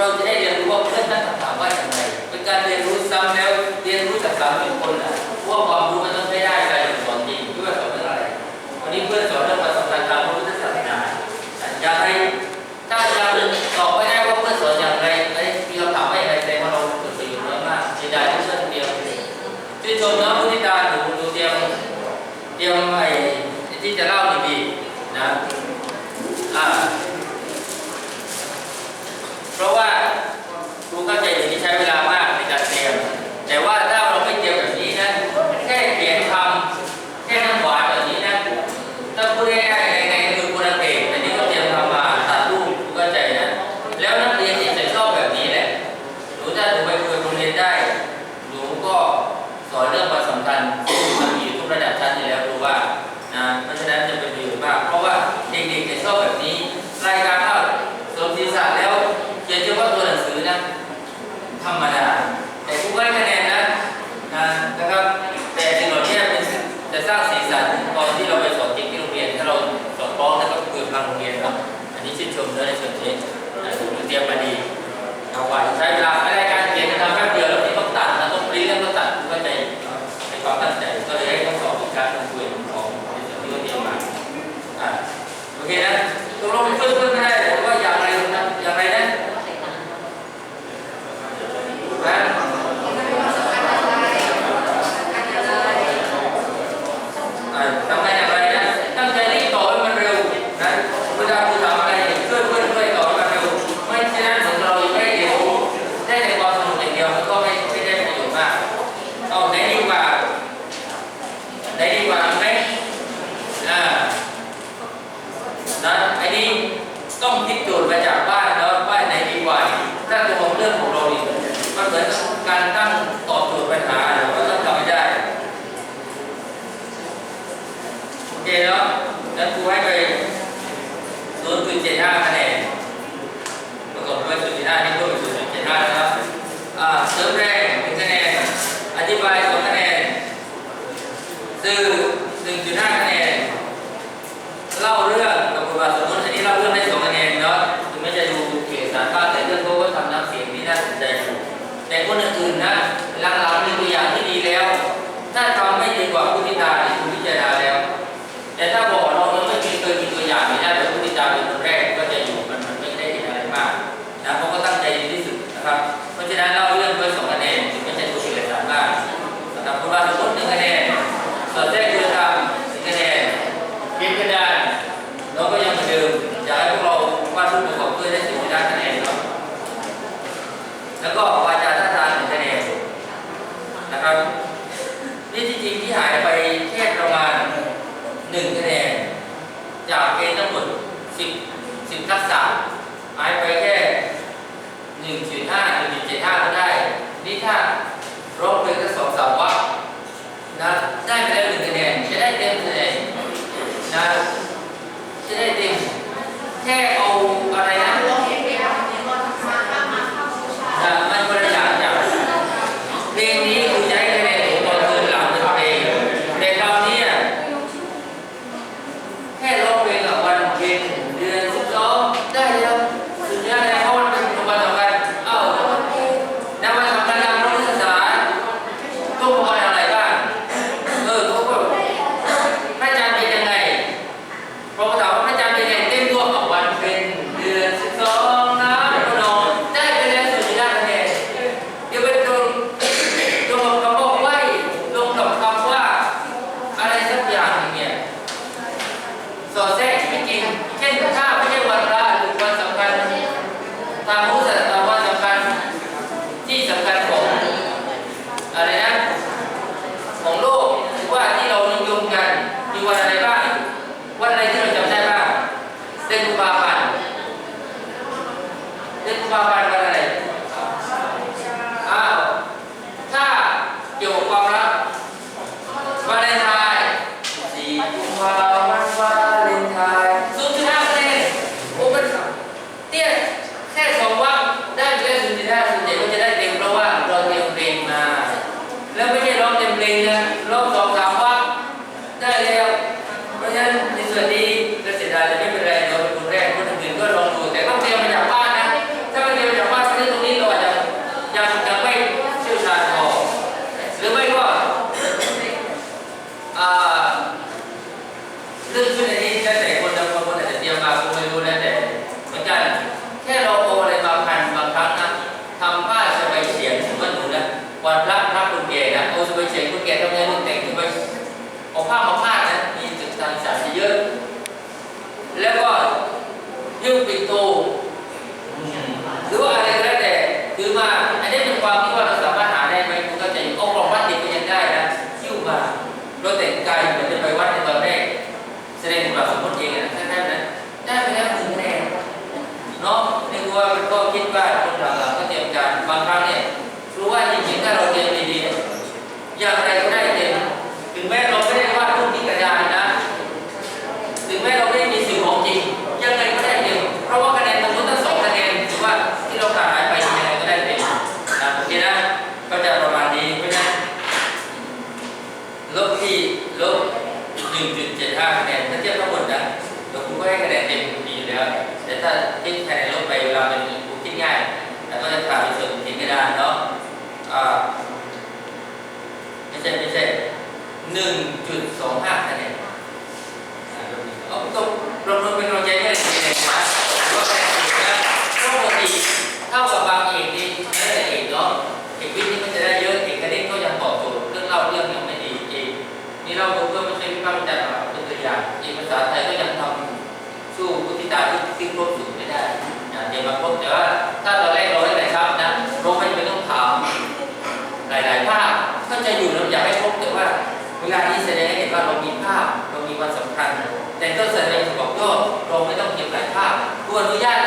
เราจะได้เรียนรู้ว่าเพื่อนนั้ศึกษาว่าอย่างไรเป็นการเรียนรู้ซ้ำแล้วเรียนรู้จากสามสิบคนนะว่าความรู้มันต้องใช้ได้อะไรสอนจริงเพื่อสอนเรื่องอะไรวันนี้เพื่อนสอนเรื่องความสำมพันธ์ทางพุทธศาสนาอยากให้ รรมดา แต่ผู้ให้คะแนนนะนะนะครับ แต่สิ่งเหล่านี้เป็นจะสร้างสีสันตอนที่เราไปสอนจริงที่โรงเรียน ถ้าเราสอนร้องนะครับคือทางโรงเรียนครับ อันนี้ชื่นชมเลยในส่วนนี้เตรียมมาดีเอาไว้ใช้เวลา ปัญหาก็ต้องทำได้โอเคเนาะแล้วครูให้ไปศูนย์จุดเจ็ดห้าคะแนนประกอบด้วยจุดห้าที่ด้วยจุดเจ็ดห้านะครับอ่าเสริมแรกหนึ่คะแนนอธิบายสองคะแนนสื่อหนึ่งจุดห้าคะแนนเล่าเรื่องกับคบทบาทสมมติอันนี้เล่าเรื่องได้สองคะแนนเนาะถึงไม่จะดูเกียนสารภาพแต่เรื่องเขาก็ทำน้ำเสียงที่น่าสนใจแต่คนอื่น 1.5 1.75 ก็ได้ นี่ถ้าลบเลงก็สองสามวัตนะ ได้ไปแล้วหนึ่งคะแนน จะได้เต็มคะแนนนะ จะได้เต็มแค่ เองนะรอบสองสามว่าได้แล้วเพราะฉะนั้นในส่วนนี้ก็เสียดายแไม่เป็นไรเราเป็นคนแรกคนอื่นก็ลองดูแต่ต้องเตรียมมาจากบ้านนะ ถ้าไม่เตรียมมาจากบ้านซื้อตรงนี้เราอาจจะยังยังไม่เชี่ยวชาญพอหรือไม่ก็เรื่องชุดอันนี้แล้แต่คนบางคนอาจจะเตรียมมาคงไม่รู้แลแต่เหมือนกันแค่เราโออะไรมาพันบางครั้งนะทำผ้าจะไปเสียงผมก็ดูนะวันละ จะไปเฉยคุณแกทำไงพวกแต่งจะไปเอาผ้ามาพาดนะมีจุดต่างศาสเยอะ แล้วก็ยุ่งปิดตูหรือว่าอะไรก็แล้วแต่คือมาอันนี้เป็นความที่ สองห้าคะแนนเอ้องลมืเป็นกำลังใจให้ในนะหรือว่าคะแนนสูงปกติเท่ากับบางเอกนี่นั่นแต่เอกเนาะเอกวิทย์นี่มันจะได้เยอะเอกคณิตก็ยังตอบโจทเรื่องเล่าเรื่องยังไม่ดีเอกนี่เราเพื่อนมันเคยพิพากษาเป็นตัวอย่างเอกภาษาไทยก็ยังทำสู้พุทธิตาที่ที่ครบสุดไม่ได้อย่างเดียวมาพบแต่ว่า ว่าสำคัญ แต่ก็แสดงถึงบอกก็เราไม่ต้องเก็บหลายภาพกูอนุญาต